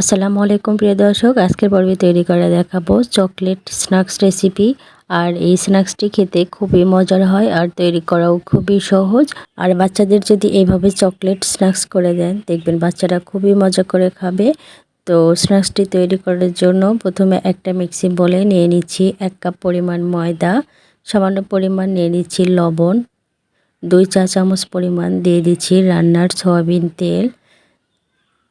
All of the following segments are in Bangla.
আসসালামু আলাইকুম, প্রিয় দর্শক। আজকের পর্বে তৈরি করে দেখাবো চকলেট স্ন্যাক্স রেসিপি। আর এই স্ন্যাক্সটি খেতে খুবই মজার হয় আর তৈরি করাও খুবই সহজ। আর বাচ্চাদের যদি এইভাবে চকলেট স্ন্যাক্স করে দেন, দেখবেন বাচ্চারা খুবই মজা করে খাবে। তো স্ন্যাক্সটি তৈরি করার জন্য প্রথমে একটা মিক্সি বলে নিয়ে নিচ্ছি এক কাপ পরিমাণ ময়দা, সামান্য পরিমাণ নিয়ে নিচ্ছি লবণ, দুই চা চামচ পরিমাণ দিয়ে দিচ্ছি রান্নার সয়াবিন তেল।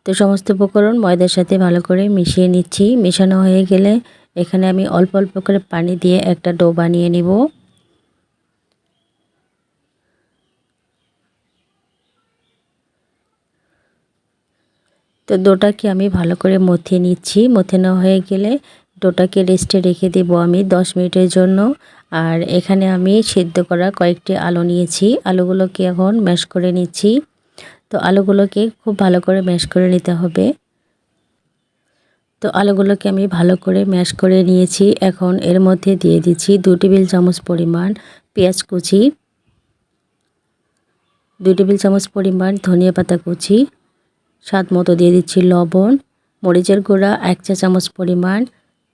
তো সমস্ত উপকরণ ময়দার সাথে ভালো করে মিশিয়ে নিচ্ছি। মেশানো হয়ে গেলে এখানে আমি অল্প অল্প করে পানি দিয়ে একটা ডো বানিয়ে নিব। তো ডোটাকে আমি ভালো করে মথিয়ে নিচ্ছি। মথানো হয়ে গেলে ডোটাকে রেস্টে রেখে দেব আমি 10 মিনিটের জন্য। আর এখানে আমি সিদ্ধ করা কয়েকটি আলু নিয়েছি। আলুগুলোকে এখন ম্যাশ করে নিচ্ছি। তো আলুগুলোকে খুব ভালো করে ম্যাশ করে নিতে হবে। তো আলুগুলোকে আমি ভালো করে ম্যাশ করে নিয়েছি। এখন এর মধ্যে দিয়ে দিচ্ছি দু টেবিল চামচ পরিমাণ পেঁয়াজ কুচি দুই টেবিল চামচ পরিমাণ ধনিয়া পাতা কুচি, স্বাদ মতো দিয়ে দিচ্ছি লবণ, মরিচের গুঁড়া এক চা চামচ পরিমাণ,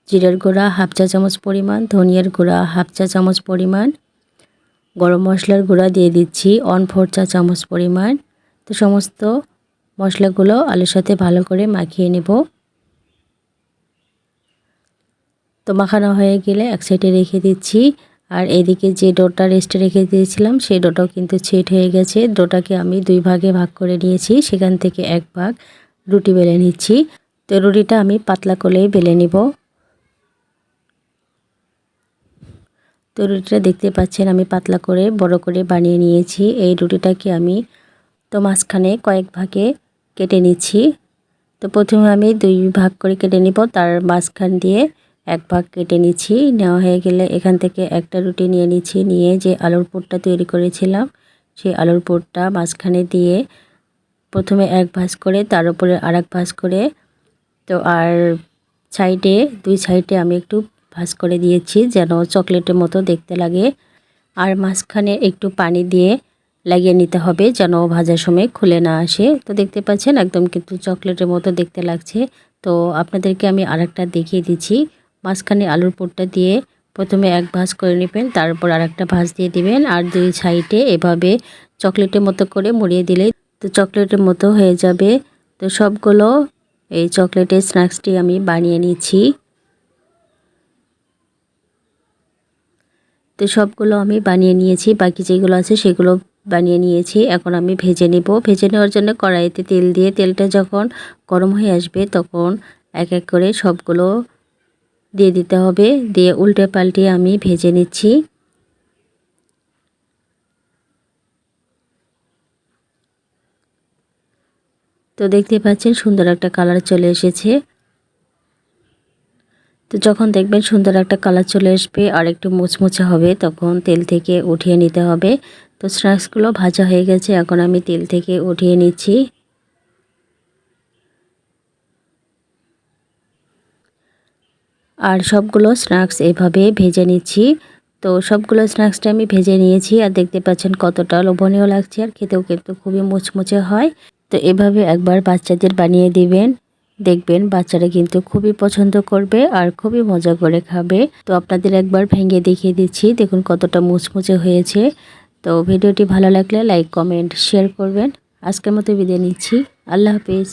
জিরের গুঁড়া হাফ চা চামচ পরিমাণ, ধনিয়ার গুঁড়া হাফ চা চামচ পরিমাণ, গরম মশলার গুঁড়া দিয়ে দিচ্ছি ওয়ান ফোর চা চামচ পরিমাণ তো সমস্ত মশলাগুলো আলুর সাথে ভালো করে মাখিয়ে নেব। তো মাখানো হয়ে গেলে এক সাইডে রেখে দিচ্ছি। আর এদিকে যে ডোটা রেস্টে রেখে দিয়েছিলাম, সেই ডোটাও কিন্তু ছেট হয়ে গেছে। ডোটাকে আমি দুই ভাগে ভাগ করে নিয়েছি। সেখান থেকে এক ভাগ রুটি বেলে নিচ্ছি। তো রুটিটা আমি পাতলা করেই বেলে নিব। তো রুটিটা দেখতে পাচ্ছেন, আমি পাতলা করে বড় করে বানিয়ে নিয়েছি। এই রুটিটাকে আমি তো মাঝখানে কয়েক ভাগে কেটে নিচ্ছি। তো প্রথমে আমি দুই ভাগ করে কেটে নিব, তার মাঝখান দিয়ে এক ভাগ কেটে নিচ্ছি। নেওয়া হয়ে গেলে এখান থেকে একটা রুটি নিয়ে নিচ্ছি, নিয়ে যে আলুর পুরটা তৈরি করেছিলাম, সেই আলুর পুরটা মাঝখানে দিয়ে প্রথমে এক ভাঁজ করে, তার উপরে আর এক ভাঁজ করে, তো আর সাইডে, দুই সাইডে আমি একটু ভাঁজ করে দিয়েছি যেন চকলেটের মতো দেখতে লাগে। আর মাঝখানে একটু পানি দিয়ে লাগিয়ে নিতে হবে যেন ভাজার সময় খুলে না আসে। তো দেখতে পাচ্ছেন একদম কিন্তু চকলেটের মতো দেখতে লাগছে। তো আপনাদেরকে আমি আরেকটা দেখিয়ে দিচ্ছি। মাঝখানে আলুর পুরটা দিয়ে প্রথমে এক ভাঁজ করে নেবেন, তারপর আর একটা ভাঁজ দিয়ে দিবেন আর দুই সাইডে এভাবে চকলেটের মতো করে মুড়িয়ে দিলে তো চকলেটের মতো হয়ে যাবে। তো সবগুলো এই চকলেটের স্ন্যাক্সটি আমি বানিয়ে নিচ্ছি। তো সবগুলো আমি বানিয়ে নিয়েছি, বাকি যেগুলো আছে সেগুলো বানিয়ে নিয়েছি। এখন আমি ভেজে নিব। ভেজে নেওয়ার জন্য কড়াইতে তেল দিয়ে তেলটা যখন গরম হয়ে আসবে তখন এক এক করে সবগুলো দিয়ে দিতে হবে। দিয়ে উল্টে পাল্টে আমি ভেজে নিচ্ছি। তো দেখতে পাচ্ছেন সুন্দর একটা কালার চলে এসেছে। তো যখন দেখবেন সুন্দর একটা কালার চলে আসবে আর একটু মুচমুচে হবে তখন তেল থেকে উঠিয়ে নিতে হবে। তো স্ন্যাক্সগুলো ভাজা হয়ে গেছে, এখন আমি তেল থেকে উঠিয়ে নিচ্ছি। আর সবগুলো স্ন্যাক্স এভাবে ভেজে নিচ্ছি। তো সবগুলো স্ন্যাক্সটা আমি ভেজে নিয়েছি, আর দেখতে পাচ্ছেন কতটা লোভনীয় লাগছে, আর খেতেও কিন্তু খুবই মুচমুচে হয়। তো এভাবে একবার বাচ্চাদের বানিয়ে দিবেন, দেখবেন বাচ্চারা কিন্তু খুবই পছন্দ করবে আর খুবই মজা করে খাবে। তো আপনাদের একবার ভেঙে দেখিয়ে দিচ্ছি, দেখুন কতটা মুচমুচে হয়েছে। তো ভিডিওটি ভালো লাগলে লাইক কমেন্ট শেয়ার করবেন। আজকের মতো বিদায় নিচ্ছি। আল্লাহ হাফিজ।